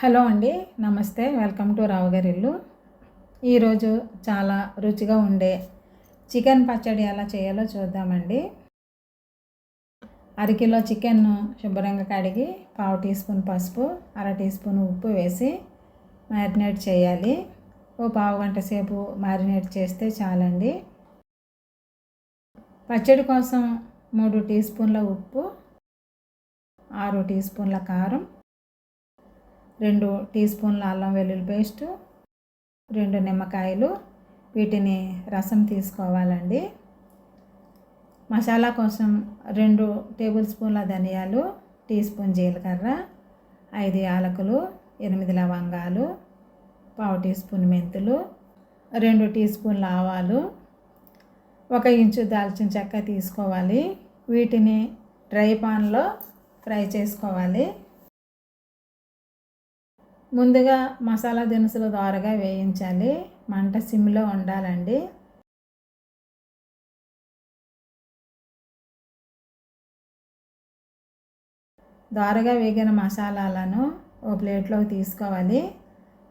Hello అండి నమస్తే. Welcome to రావుగారి ఇల్లు. ఈరోజు చాలా రుచిగా ఉండే చికెన్ పచ్చడి ఎలా చేయాలో చూద్దామండి. అరకిలో చికెన్ను శుభ్రంగా కడిగి పావు టీ స్పూన్ పసుపు అర టీ స్పూన్ ఉప్పు వేసి మ్యారినేట్ చేయాలి. ఓ పావు గంట సేపు మ్యారినేట్ చేస్తే చాలండి. పచ్చడి కోసం మూడు టీ స్పూన్ల ఉప్పు ఆరు టీ స్పూన్ల కారం రెండు టీ స్పూన్ల అల్లం వెల్లుల్లి పేస్టు రెండు నిమ్మకాయలు వీటిని రసం తీసుకోవాలండి. మసాలా కోసం రెండు టేబుల్ స్పూన్ల ధనియాలు టీ స్పూన్ జీలకర్ర ఐదు యాలకులు ఎనిమిది లవంగాలు పావు టీ స్పూన్ మెంతులు రెండు టీ స్పూన్ల ఆవాలు ఒక ఇంచు దాల్చిన చెక్క తీసుకోవాలి. వీటిని డ్రై పాన్లో ఫ్రై చేసుకోవాలి. ముందుగా మసాలా దినుసులు ద్వారగా వేయించాలి. మంట సిమ్లో ఉండాలండి. ద్వారగా వేగిన మసాలాలను ఓ ప్లేట్లోకి తీసుకోవాలి.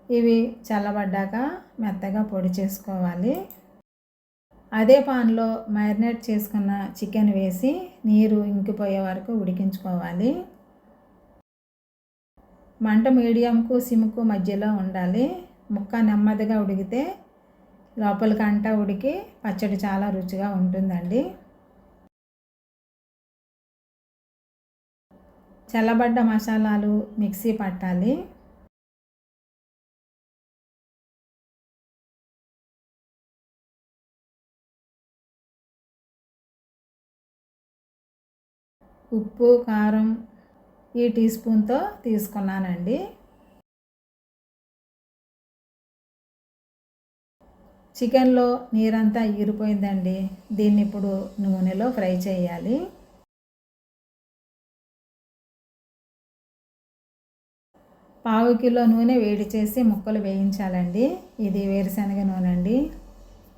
ఇవి చల్లబడ్డాక మెత్తగా పొడి చేసుకోవాలి. అదే పాన్లో మ్యారినేట్ చేసుకున్న చికెన్ వేసి నీరు ఇంకిపోయే వరకు ఉడికించుకోవాలి. మంట మీడియంకు సిమ్కు మధ్యలో ఉండాలి. ముక్క నెమ్మదిగా ఉడికితే లోపలికి అంట ఉడికి పచ్చడి చాలా రుచిగా ఉంటుందండి. చల్లబడ్డ మసాలాలు మిక్సీ పట్టాలి. ఉప్పు కారం ఈ టీ స్పూన్తో తీసుకున్నానండి. చికెన్లో నీరంతా ఈరిపోయిందండి దీన్ని ఇప్పుడు నూనెలో ఫ్రై చేయాలి. పావు కిలో నూనె వేడి చేసి ముక్కలు వేయించాలండి. ఇది వేరుశనగ నూనె అండి.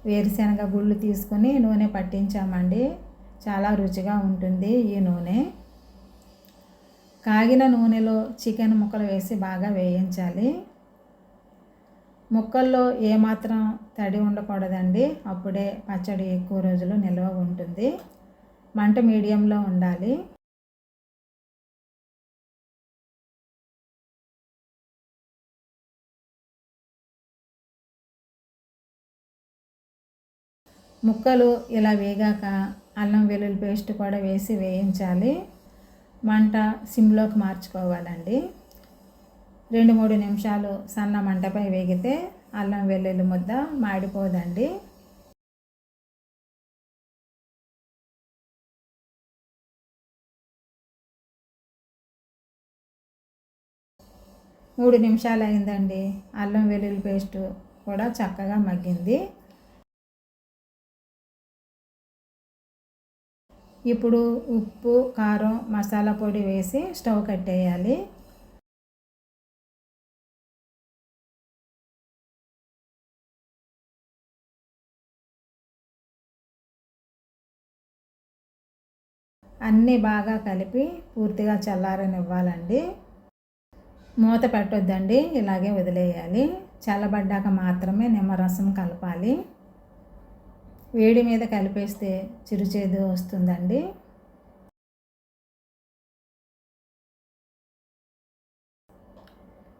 వేరుశనగ గుళ్ళు తీసుకొని నూనె పట్టించామండి. చాలా రుచిగా ఉంటుంది ఈ నూనె. కాగిన నూనెలో చికెన్ ముక్కలు వేసి బాగా వేయించాలి. ముక్కల్లో ఏమాత్రం తడి ఉండకూడదండి. అప్పుడే పచ్చడి ఎక్కువ రోజులు నిల్వ ఉంటుంది. మంట మీడియంలో ఉండాలి. ముక్కలు ఇలా వేగాక అల్లం వెల్లుల్లి పేస్ట్ కూడా వేసి వేయించాలి. మంట సిమ్లోకి మార్చుకోవాలండి. రెండు మూడు నిమిషాలు సన్న మంటపై వేగితే అల్లం వెల్లుల్లి ముద్ద మాడిపోదండి. మూడు నిమిషాలు అయిందండి. అల్లం వెల్లుల్లి పేస్ట్ కూడా చక్కగా మగ్గింది. ఇప్పుడు ఉప్పు కారం మసాలా పొడి వేసి స్టవ్ కట్టేయాలి. అన్నీ బాగా కలిపి పూర్తిగా చల్లారనివ్వాలండి. మూత పెట్టొద్దండి ఇలాగే వదిలేయాలి. చల్లబడ్డాక మాత్రమే నిమ్మరసం కలపాలి. వేడి మీద కలిపేస్తే చిరుచేదు వస్తుందండి.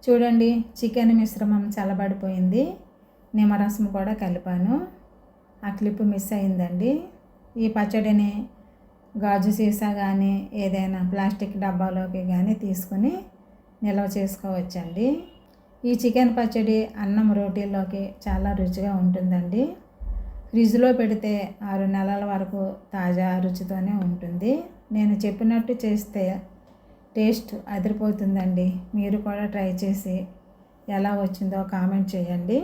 చూడండి చికెన్ మిశ్రమం చల్లబడిపోయింది. నిమ్మరసం కూడా కలిపాను. ఆ క్లిప్ మిస్ అయిందండి. ఈ పచ్చడిని గాజు సీసా కానీ ఏదైనా ప్లాస్టిక్ డబ్బాలోకి కానీ తీసుకుని నిల్వ చేసుకోవచ్చండి. ఈ చికెన్ పచ్చడి అన్నం రోటీల్లోకి చాలా రుచిగా ఉంటుందండి. ఫ్రిడ్జ్లో పెడితే ఆరు నెలల వరకు తాజా రుచితోనే ఉంటుంది. నేను చెప్పినట్టు చేస్తే టేస్ట్ అదిరిపోతుందండి. మీరు కూడా ట్రై చేసి ఎలా వచ్చిందో కామెంట్ చేయండి.